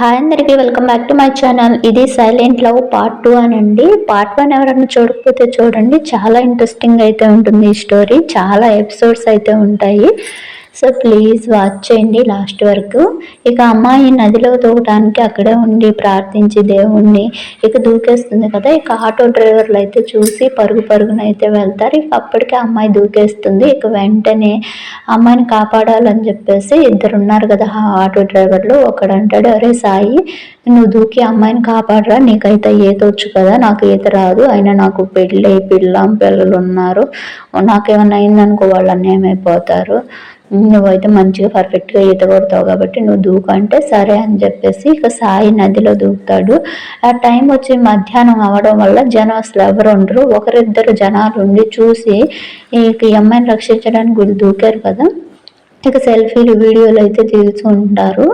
Hi అందరికీ welcome back to my channel. ఇది silent love part two అనండి. Part one ఎవరైనా చూడకపోతే చూడండి. చాలా ఇంట్రెస్టింగ్ అయితే ఉంటుంది ఈ స్టోరీ. చాలా ఎపిసోడ్స్ అయితే ఉంటాయి. సో ప్లీజ్ వాచ్ చేయండి లాస్ట్ వరకు. ఇక అమ్మాయి నదిలో దూకడానికి అక్కడే ఉండి ప్రార్థించి దేవుణ్ణి ఇక దూకేస్తుంది కదా ఇక ఆటో డ్రైవర్లు అయితే చూసి పరుగు పరుగున అయితే వెళ్తారు. ఇక అప్పటికే అమ్మాయి దూకేస్తుంది. ఇక వెంటనే అమ్మాయిని కాపాడాలని చెప్పేసి ఇద్దరు ఉన్నారు కదా ఆటో డ్రైవర్లు. ఒకడు అంటాడు అరే సాయి నువ్వు దూకి అమ్మాయిని కాపాడరా. నీకైతే ఈత వచ్చు కదా నాకు ఈత రాదు. అయినా నాకు పెళ్ళి పిల్లం పిల్లలు ఉన్నారు నాకేమన్నా అయిందనుకో వాళ్ళు అయిపోతారు నువ్వైతే మంచిగా పర్ఫెక్ట్గా ఈత కొడతావు కాబట్టి నువ్వు దూకు అంటే సరే అని చెప్పేసి ఇక సాయి నదిలో దూకుతాడు. ఆ టైం వచ్చి మధ్యాహ్నం అవడం వల్ల జనం అసలు ఎవరు ఉండరు. ఒకరిద్దరు జనాలు ఉండి చూసి ఈ అమ్మాయిని రక్షించడానికి గుడి దూకారు కదా. ఇక సెల్ఫీలు వీడియోలు అయితే దిగుతూ ఉంటారు.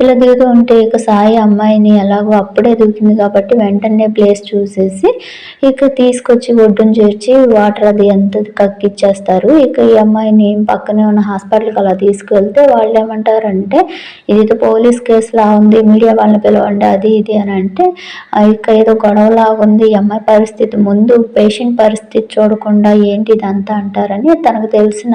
ఇలా దిగుతూ ఉంటే ఇక సాయి అమ్మాయిని ఎలాగో అప్పుడే దిగుతుంది కాబట్టి వెంటనే ప్లేస్ చూసేసి ఇక తీసుకొచ్చి ఒడ్డును చేర్చి వాటర్ అది ఎంత కక్కిచ్చేస్తారు. ఇక ఈ అమ్మాయిని పక్కనే ఉన్న హాస్పిటల్కి అలా తీసుకెళ్తే వాళ్ళు ఏమంటారంటే ఇది పోలీస్ కేసులా ఉంది మీడియా వాళ్ళని పిలవండి అది ఇది అని అంటే ఇక ఏదో గొడవలా ఉంది ఈ అమ్మాయి పరిస్థితి ముందు పేషెంట్ పరిస్థితి చూడకుండా ఏంటి ఇదంతా అంటారని తనకు తెలిసిన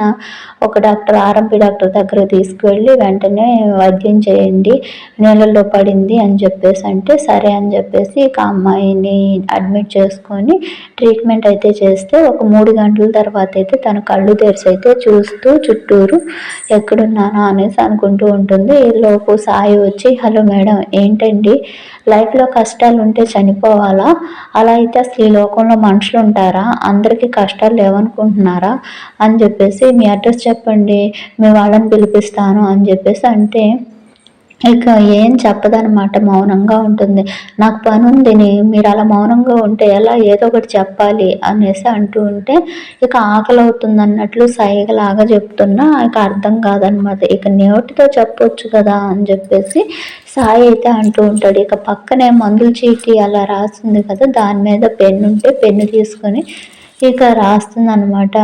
ఒక డాక్టర్ ఆర్ఎంపీ డాక్టర్ డాక్టర్ దగ్గర తీసుకువెళ్ళి వెంటనే వైద్యం చేయండి నీళ్ళల్లో పడింది అని చెప్పేసి అంటే సరే అని చెప్పేసి ఇక అమ్మాయిని అడ్మిట్ చేసుకొని ట్రీట్మెంట్ అయితే చేస్తే ఒక మూడు గంటల తర్వాత అయితే తన కళ్ళు తెరిచి అయితే చూస్తూ చుట్టూరు ఎక్కడున్నానా అనేసి అనుకుంటూ ఉంటుంది. లోపు సాయి వచ్చి హలో మేడం ఏంటండి? లైఫ్లో కష్టాలు ఉంటే చనిపోవాలా? అలా అయితే అసలు ఈ లోకంలో మనుషులు ఉంటారా? అందరికీ కష్టాలు లేవనుకుంటున్నారా? అని చెప్పేసి మీ అడ్రస్ చెప్పండి. మేము వాళ్ళని పిలిపిస్తాను అని చెప్పేసి అంటే ఇక ఏం చెప్పదనమాట మౌనంగా ఉంటుంది. నాకు పని ఉంది మీరు అలా మౌనంగా ఉంటే ఎలా ఏదో ఒకటి చెప్పాలి అనేసి అంటూ ఉంటే ఇక ఆకలి అవుతుంది అన్నట్లు సైగలాగా చెప్తున్నా ఇక అర్థం కాదనమాట ఇక నోటితో చెప్పొచ్చు కదా అని చెప్పేసి సాయి అయితే అంటూ ఉంటాడు. ఇక పక్కనే మందుల చీటి అలా రాస్తుంది కదా దాని మీద పెన్ను ఉంటే పెన్ను తీసుకొని ఇక రాస్తుంది అనమాట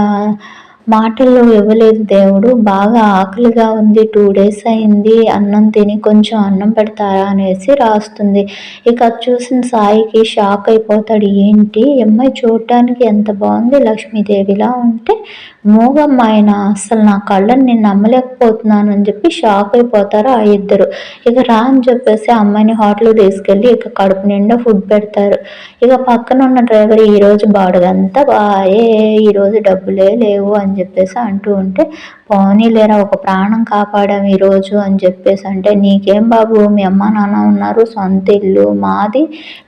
మాటల్లో ఇవ్వలేదు దేవుడు. బాగా ఆకలిగా ఉంది. టూ డేస్ అయింది. అన్నం తిని కొంచెం అన్నం పెడతారా అనేసి రాస్తుంది. ఇక చూసిన సాయికి షాక్ అయిపోతాడు. ఏంటి? అమ్మాయి చూడటానికి ఎంత బాగుంది లక్ష్మీదేవిలా ఉంటే మూగమ్మ ఆయన అసలు నా కళ్ళని నేను నమ్మలేకపోతున్నాను అని చెప్పి షాక్ అయిపోతారు ఆ ఇద్దరు. ఇక రా అని చెప్పేసి అమ్మాయిని హోటల్ తీసుకెళ్ళి ఇక కడుపు నిండా ఫుడ్ పెడతారు. ఇక పక్కన ఉన్న డ్రైవర్ ఈరోజు బాడుగంతా బాయే. ఈరోజు డబ్బులే లేవు అని చెప్పేసి అంటూ ఉంటే పోనీ లేరా ఒక ప్రాణం కాపాడాం ఈరోజు అని చెప్పేసి అంటే నీకేం బాబు మీ అమ్మ నాన్న ఉన్నారు సొంత ఇల్లు మాది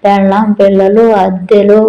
పెళ్ళాం పిల్లలు అద్దెలు